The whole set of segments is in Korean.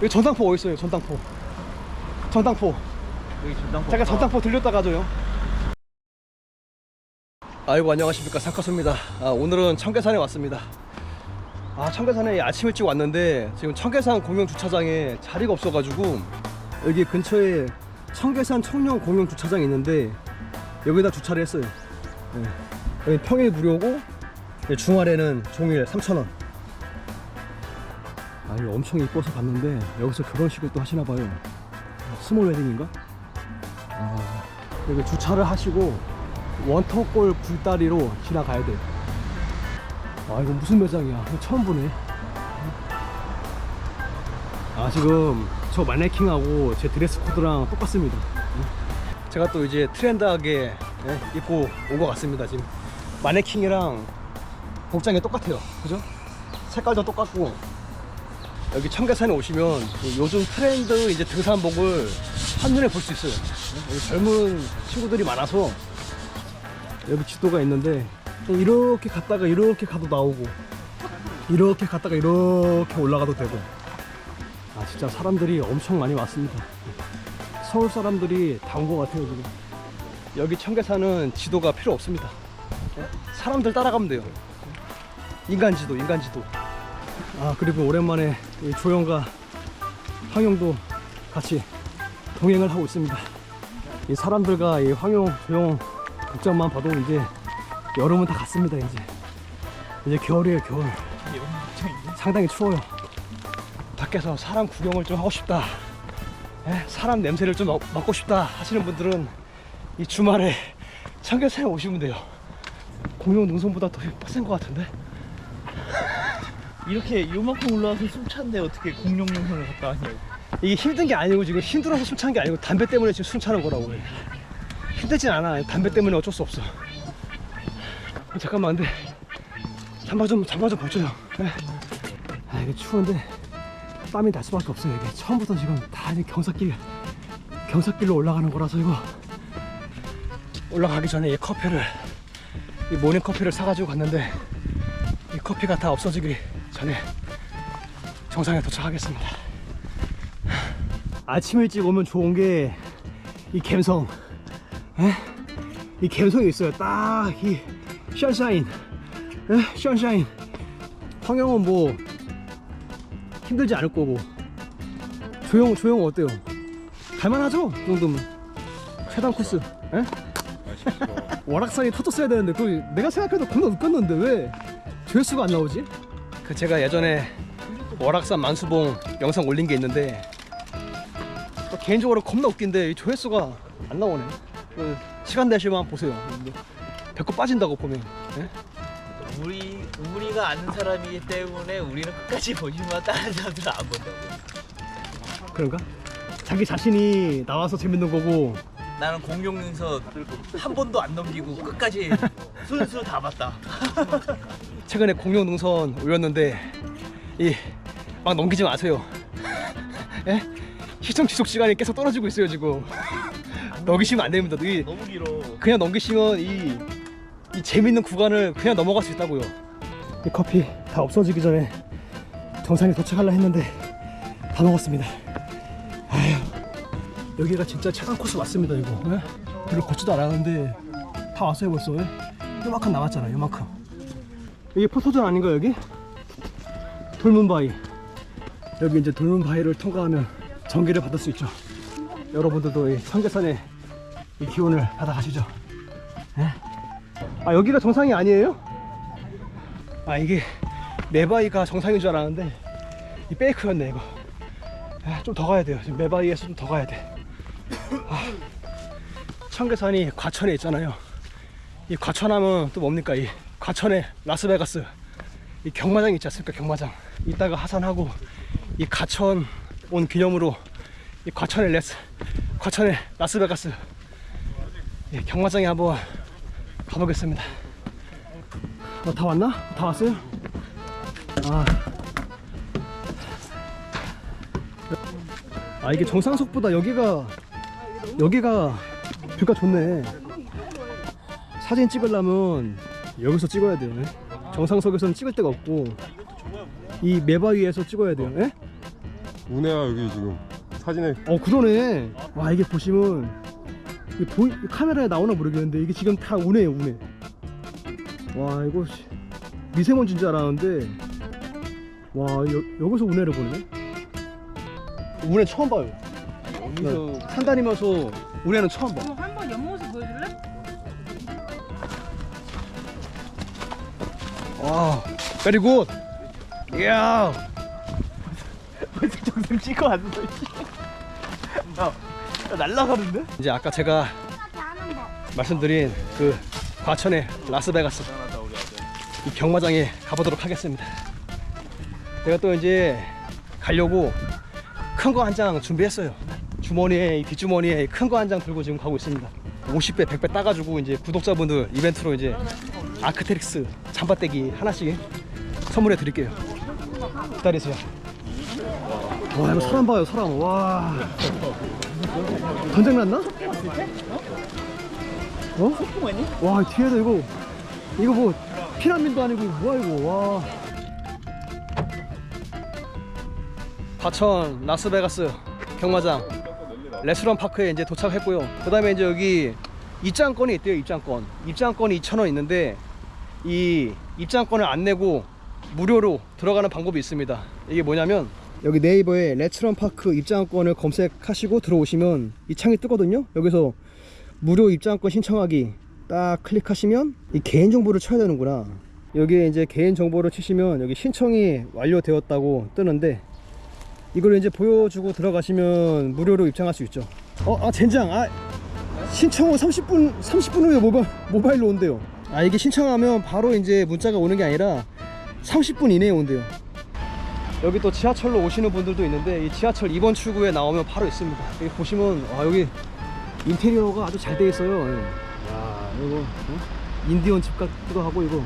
여기 전당포 어디 있어요? 전당포. 전당포. 여기 전당포. 잠깐 전당포 들렸다 가 줘요. 아이고 안녕하십니까 사카소입니다. 아, 오늘은 청계산에 왔습니다. 아 청계산에 아침 일찍 왔는데 지금 청계산 공영 주차장에 자리가 없어가지고 여기 근처에 청계산 청년 공영 주차장이 있는데 여기다 주차를 했어요. 네. 여기 평일 무료고 네, 주말에는 종일 3,000원. 아 이거 엄청 이뻐서 갔는데 여기서 결혼식을 또 하시나 봐요. 스몰 웨딩인가? 아, 여기 주차를 하시고 원터골 굴다리로 지나가야 돼요. 아 이거 무슨 매장이야? 처음 보네. 아 지금 저 마네킹하고 제 드레스 코드랑 똑같습니다. 제가 또 이제 트렌드하게 예, 입고 온 것 같습니다. 지금 마네킹이랑 복장이 똑같아요. 그죠? 색깔도 똑같고 여기 청계산에 오시면 이 요즘 트렌드 이제 등산복을 한눈에 볼 수 있어요. 여기 젊은 친구들이 많아서 여기 지도가 있는데 이렇게 갔다가 이렇게 가도 나오고 이렇게 갔다가 이렇게 올라가도 되고 아 진짜 사람들이 엄청 많이 왔습니다. 서울 사람들이 다 온 것 같아요 지금. 여기 청계산은 지도가 필요 없습니다. 사람들 따라가면 돼요. 인간 지도, 인간 지도. 아 그리고 오랜만에 이 조영과 황영도 같이 동행을 하고 있습니다. 이 사람들과 이 황영, 조영 복장만 봐도 이제 여름은 다 갔습니다 이제. 이제 겨울이에요 겨울. 상당히 추워요. 밖에서 사람 구경을 좀 하고 싶다. 예, 사람 냄새를 좀 맡- 맡고 싶다 하시는 분들은 이 주말에 청계산에 오시면 돼요. 공룡 능선보다 더 빡센 것 같은데? 이렇게 요만큼 올라와서 숨 찬데 어떻게 공룡 영상을 갔다 왔냐고. 이게 힘든 게 아니고 지금 힘들어서 숨 찬 게 아니고 담배 때문에 지금 숨 차는 거라고. 힘들진 않아. 담배 때문에 어쩔 수 없어. 잠깐만 근데 잠바 좀 잠바 좀 벗줘요. 네. 아 이게 추운데 땀이 날 수밖에 없어요 이게. 처음부터 지금 다 경사길 경사길로 올라가는 거라서 이거. 올라가기 전에 이 커피를 이 모닝 커피를 사가지고 갔는데 이 커피가 다 없어지기 전에 정상에 도착하겠습니다 아침 일찍 오면 좋은 게이 감성 에? 이 감성이 있어요 딱 이 션샤인 에? 션샤인 황영은 뭐 힘들지 않을 거고 조용 조용 어때요? 갈만하죠? 이 정도면 최단 코스 에? 월악산이 터졌어야 되는데 그 내가 생각해도 겁나 웃겼는데 왜 조회수가 안 나오지? 그 제가 예전에 월악산 만수봉 영상 올린 게 있는데 또 개인적으로 겁나 웃긴데 이 조회수가 안 나오네. 그 시간 되시면 보세요. 배꼽 빠진다고 보면. 예? 우리 우리가 아는 사람이기 때문에 우리는 끝까지 보지만 다른 사람들은 안 본다고. 그런가? 자기 자신이 나와서 재밌는 거고 나는 공룡 능선 한 번도 안 넘기고 끝까지 순수 다 봤다. 최근에 공룡 능선 올렸는데 이 막 넘기지 마세요. 예? 시청 지속 시간이 계속 떨어지고 있어요 지금. 넘기시면 안 됩니다. 이 너무 길어. 그냥 넘기시면 이, 이 재밌는 구간을 그냥 넘어갈 수 있다고요. 이 커피 다 없어지기 전에 정상에 도착하려 했는데 다 먹었습니다. 아휴 여기가 진짜 최강 코스 맞습니다 이거. 예? 별로 걷지도 않았는데 다 왔어요 벌써. 예? 요만큼 남았잖아 요만큼. 이게 포토존 아닌가 여기? 돌문바위. 여기 이제 돌문바위를 통과하면 전기를 받을 수 있죠. 여러분들도 이 청계산에 이 기운을 받아가시죠. 예? 아 여기가 정상이 아니에요? 아 이게 메바이가 정상인 줄 알았는데 이 페이크였네 이거. 좀더 가야 돼요. 지금 메바이에서 좀 더 가야 돼. 아, 청계산이 과천에 있잖아요. 이 과천하면 또 뭡니까 이 과천에 라스베가스 이 경마장 있지 않습니까 경마장. 이따가 하산하고 이 과천 온 기념으로 이 과천에 레스 과천에 라스베가스 예, 경마장에 한번 가보겠습니다. 어, 다 왔나? 다 왔어요? 아. 아 이게 정상석보다 여기가 여기가 뷰가 좋네. 사진 찍으려면 여기서 찍어야 돼요. 예? 정상석에서는 찍을 데가 없고 이 메바위에서 찍어야 돼요. 예? 운해야 여기 지금 사진에 어 그러네 와 이게 보시면 이 보, 이 카메라에 나오나 모르겠는데 이게 지금 다 운해요 운해 와 이거 씨, 미세먼지인 줄 알았는데 와 여, 여기서 운해를 보네 운해 처음 봐요 네. 산 다니면서 운해는 처음 봐 와, very good. 이야. 정상 찍어 왔는데. 나, 나 날라가는데? 이제 아까 제가 말씀드린 그 과천의 라스베가스 이 경마장에 가보도록 하겠습니다. 제가 또 이제 가려고 큰 거 한 장 준비했어요. 주머니에 이 뒷주머니에 큰 거 한 장 들고 지금 가고 있습니다. 50배, 100배 따가지고 이제 구독자분들 이벤트로 이제 아크테릭스 잠바떼기 하나씩 선물해 드릴게요. 기다리세요. 와 이거 사람 봐요 사람 와 전쟁 났나? 어? 와 뒤에도 이거 이거 뭐 피난민도 아니고 뭐야 이거 와 과천 라스베가스 경마장 레스토랑 파크에 이제 도착했고요. 그 다음에 이제 여기 입장권이 있대요. 입장권. 입장권이 2,000원 있는데 이 입장권을 안 내고 무료로 들어가는 방법이 있습니다. 이게 뭐냐면 여기 네이버에 레스토랑 파크 입장권을 검색하시고 들어오시면 이 창이 뜨거든요. 여기서 무료 입장권 신청하기 딱 클릭하시면 이 개인 정보를 쳐야 되는구나. 여기에 이제 개인 정보를 치시면 여기 신청이 완료되었다고 뜨는데 이걸 이제 보여주고 들어가시면 무료로 입장할 수 있죠. 어, 아 젠장, 아 신청 후 30분 30분 후에 모바, 모바일로 온대요. 아 이게 신청하면 바로 이제 문자가 오는 게 아니라 30분 이내에 온대요. 여기 또 지하철로 오시는 분들도 있는데 이 지하철 2번 출구에 나오면 바로 있습니다. 여기 보시면 와 여기 인테리어가 아주 잘 돼 있어요. 예. 야 이거 어? 인디언 집 같기도 하고 이거.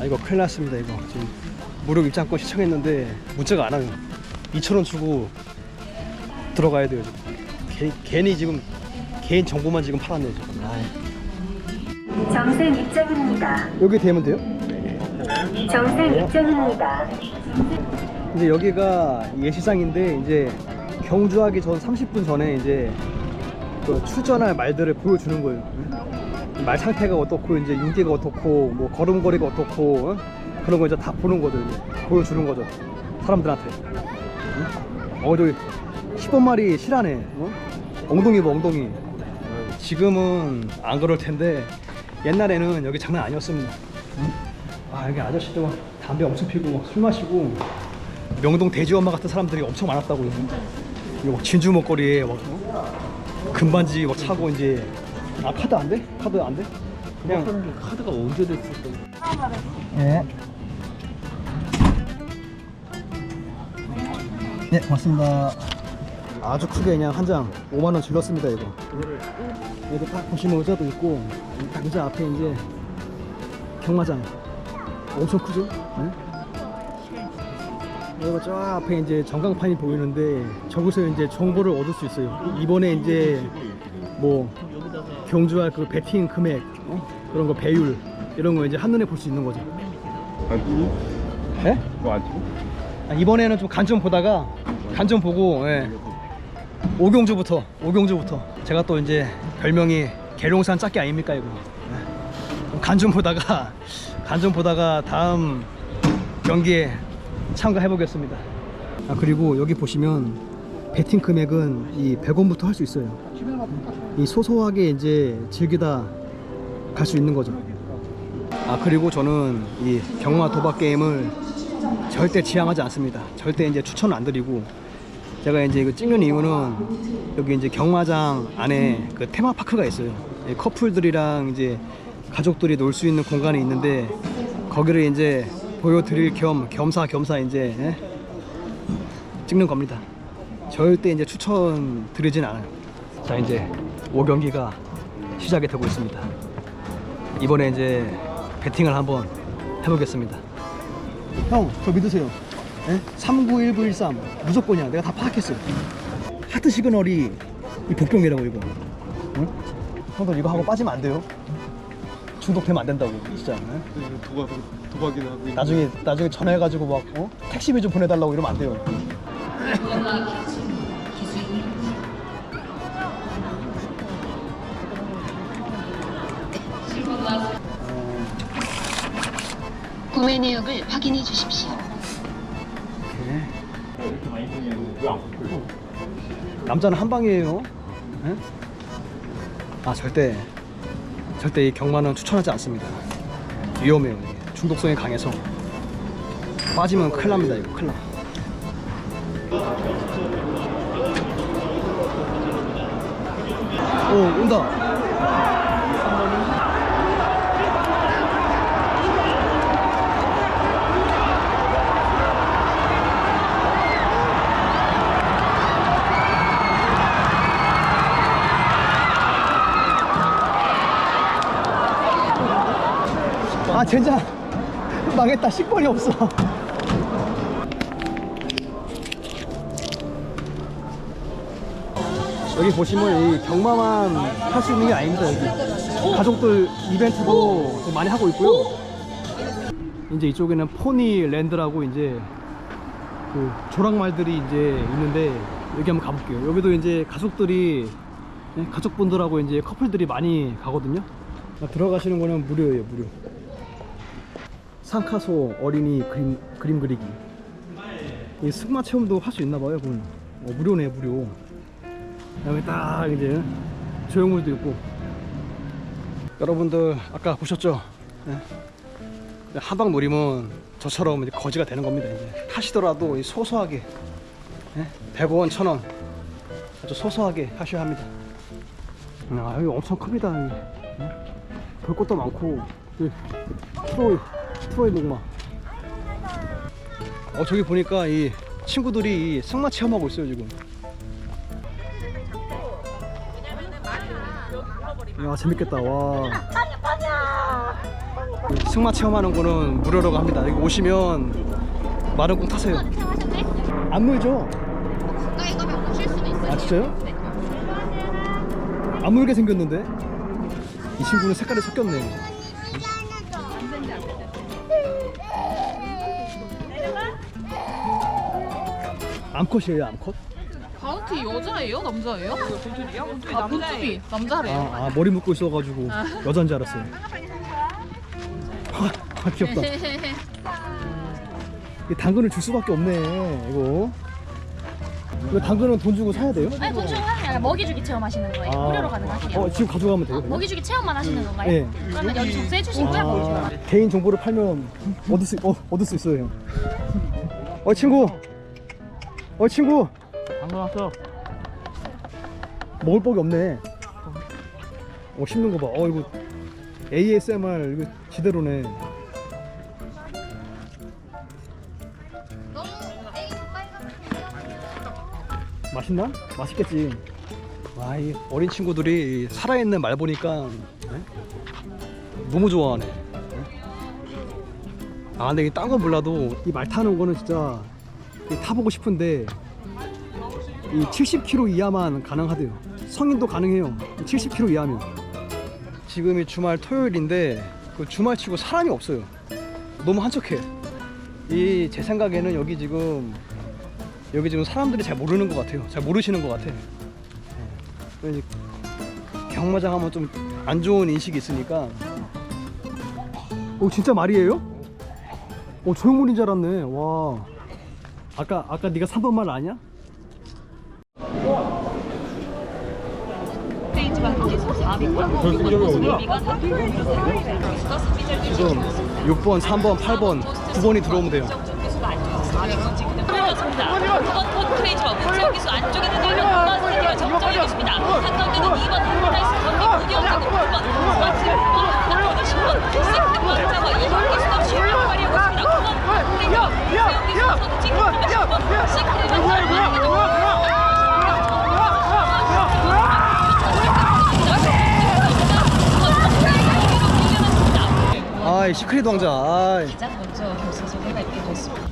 아 이거 큰일 났습니다 이거 지금 무료 입장권 신청했는데 문자가 안 와요 2,000원 주고 들어가야 돼요 지금. 개, 괜히 지금 개인 정보만 지금 팔았네 지금 아이. 정상 입장입니다. 여기 되면 돼요? 정상 입장입니다. 이제 여기가 예시장인데 이제 경주하기 전 30분 전에 이제 그 출전할 말들을 보여주는 거예요. 말 상태가 어떻고 이제 윤기가 어떻고 뭐 걸음걸이가 어떻고 어? 그런 거 이제 다 보는 거죠. 이제. 보여주는 거죠. 사람들한테. 응? 어 저기 10번 말이 실하네. 어? 엉덩이 봐 엉덩이. 어, 지금은 안 그럴 텐데 옛날에는 여기 장난 아니었습니다. 응? 아 여기 아저씨들 막 담배 엄청 피고 막술 마시고 명동 돼지 엄마 같은 사람들이 엄청 많았다고요. 이거 막 진주 목걸이에 막 어? 금반지 막 차고 이제 아 카드 안 돼? 카드 안 돼? 그냥 카드가 언제 됐을까? 예. 네, 고맙습니다. 아주 크게 그냥 한 장 5만 원 질렀습니다 이거. 여기 딱 보시면 의자도 있고 딱 의자 앞에 이제 경마장 엄청 크죠? 네? 여기 저 앞에 이제 전광판이 보이는데 저기서 이제 정보를 얻을 수 있어요. 이번에 이제 뭐 경주할 그 배팅 금액 어? 그런 거 배율 이런 거 이제 한눈에 볼 수 있는 거죠. 안 찍니? 예? 그거 안 찍어? 아, 이번에는 좀 간 좀 보다가 간 좀 보고 예. 오경주부터 오경주부터. 제가 또 이제 별명이 계룡산 짝기 아닙니까 이거? 간 좀 보다가 간 좀 보다가 다음 경기에 참가해 보겠습니다. 아 그리고 여기 보시면 배팅 금액은 이 100원부터 할 수 있어요. 이 소소하게 이제 즐기다 갈 수 있는 거죠. 아 그리고 저는 이 경마 도박 게임을 절대 지향하지 않습니다. 절대 이제 추천을 안 드리고 제가 이제 이거 찍는 이유는 여기 이제 경마장 안에 그 테마파크가 있어요. 이 커플들이랑 이제 가족들이 놀 수 있는 공간이 있는데 거기를 이제 보여드릴 겸 겸사겸사 이제 예? 찍는 겁니다. 절대 이제 추천 드리진 않아요. 자 이제 5경기가 시작이 되고 있습니다. 이번에 이제 배팅을 한번 해보겠습니다. 형, 저 믿으세요. 예? 391913 무조건이야. 내가 다 파악했어요. 하트 시그널이 이 복병이라고 이거. 응? 형들 이거 하고 빠지면 안 돼요. 중독되면 안 된다고 진짜. 예? 도박 도박이나 하고 있는 나중에 나중에 전화해가지고 막 어? 택시비 좀 보내달라고 이러면 안 돼요. 구매 내역을 확인해 주십시오. 남자는 한 방이에요. 예? 아 절대 절대 이 경마는 추천하지 않습니다. 위험해요. 이게. 중독성이 강해서 빠지면 큰일 납니다. 이거 큰일 나. 오 온다. 아 젠장. 망했다. 식권이 없어. 여기 보시면 이 경마만 할 수 있는 게 아닙니다 여기. 가족들 이벤트도 좀 많이 하고 있고요. 이제 이쪽에는 포니 랜드라고 이제 그 조랑말들이 이제 있는데 여기 한번 가볼게요. 여기도 이제 가족들이 네, 가족분들하고 이제 커플들이 많이 가거든요. 아, 들어가시는 거는 무료예요 무료 상카소 어린이 그림, 그림 그리기. 이 승마 체험도 할 수 있나 봐요 그건. 어, 무료네 무료. 그 다음에 딱 이제 조형물도 있고. 여러분들 아까 보셨죠? 네. 한방 노리면 저처럼 이제 거지가 되는 겁니다 이제. 타시더라도 이 소소하게 네? 100원 1000원. 아주 소소하게 하셔야 합니다. 아 여기 엄청 큽니다. 네? 볼 것도 많고. 여기 트로이 트로이 목마 어 저기 보니까 이 친구들이 이 승마 체험하고 있어요 지금. 야 재밌겠다. 와. 승마 체험하는 거는 무료라고 합니다. 여기 오시면 마른 공 타세요. 안 물죠? 가까이 가면 보실 수도 있어요. 아 진짜요? 안 물게 생겼는데? 이 친구는 색깔이 섞였네 암컷이에요 암컷? 바운티 여자예요? 남자예요? 아, 본투비 남자래요. 아, 아 머리 묶고 있어가지고 여잔 줄 알았어요 아, 아 귀엽다 이 당근을 줄 수밖에 없네 이거 이거 당근은 돈 주고 사야 돼요? 아니 돈 주고 하는 게 아니라 먹이주기 체험하시는 거예요. 무료로 가능하세요. 어, 지금 가져가면 돼요? 그냥? 먹이주기 체험만 하시는 건가요? 네. 그러면 여기 접수해 주시고요. 아, 개인 정보를 팔면 얻을 수, 어, 얻을 수 있어요 형. 어 친구 어 친구 방금 왔어. 먹을 복이 없네 어 씹는 거봐 어 이거 ASMR 이거 지대로네 맛있나? 맛있겠지 와 이 어린 친구들이 살아있는 말 보니까 네? 너무 좋아하네 네? 아 근데 딴건 몰라도 이 말 타는 거는 진짜 이 타보고 싶은데 이 70km 이하만 가능하대요. 성인도 가능해요. 70km 이하면. 지금이 주말 토요일인데 그 주말 치고 사람이 없어요. 너무 한적해. 이 제 생각에는 여기 지금 여기 지금 사람들이 잘 모르는 것 같아요. 잘 모르시는 것 같아. 네. 경마장 하면 좀 안 좋은 인식이 있으니까. 오 진짜 말이에요? 오 조형물인 줄 알았네. 와. 아까 아까 네가 3번 말 아니야? 지금 6번, 3번, 8번, 9번이 들어오면 돼요. 아이 시크릿 왕자. 아이. 가장 먼저 결승선에 밟게 됐습니다.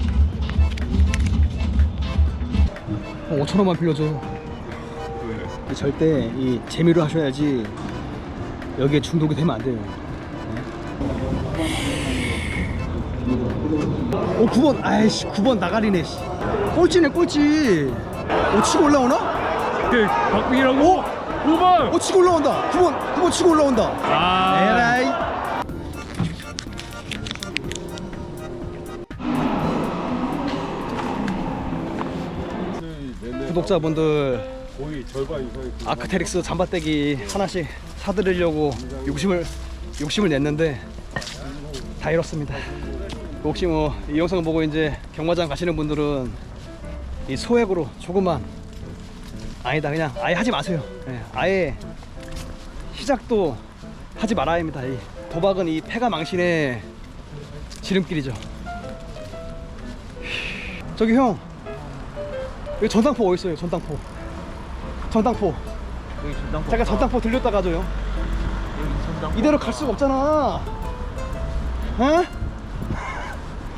5천 원만 빌려줘. 절대 이 재미로 하셔야지 여기에 중독이 되면 안 돼요. 네? 오 9번 아이씨 9번 나가리네 씨 꼴찌네 꼴찌 오 치고 올라오나? 그 박빙이라고? 5번! 오 치고 올라온다 9번 9번 치고 올라온다 아 에라이 구독자분들 거의 절반 이상이 아크테릭스 잠바떼기 하나씩 사드리려고 욕심을 욕심을 냈는데 다 잃었습니다. 혹시 뭐 이 영상을 보고 이제 경마장 가시는 분들은 이 소액으로 조금만 아니다 그냥 아예 하지 마세요. 예, 아예 시작도 하지 말아야 합니다. 이 도박은 이 패가 망신의 지름길이죠. 저기 형 여기 전당포 어디 있어요? 전당포. 전당포. 여기 전당포. 잠깐 전당포 들렸다 가줘요. 여기 전당포. 이대로 갈 수가 없잖아. 어?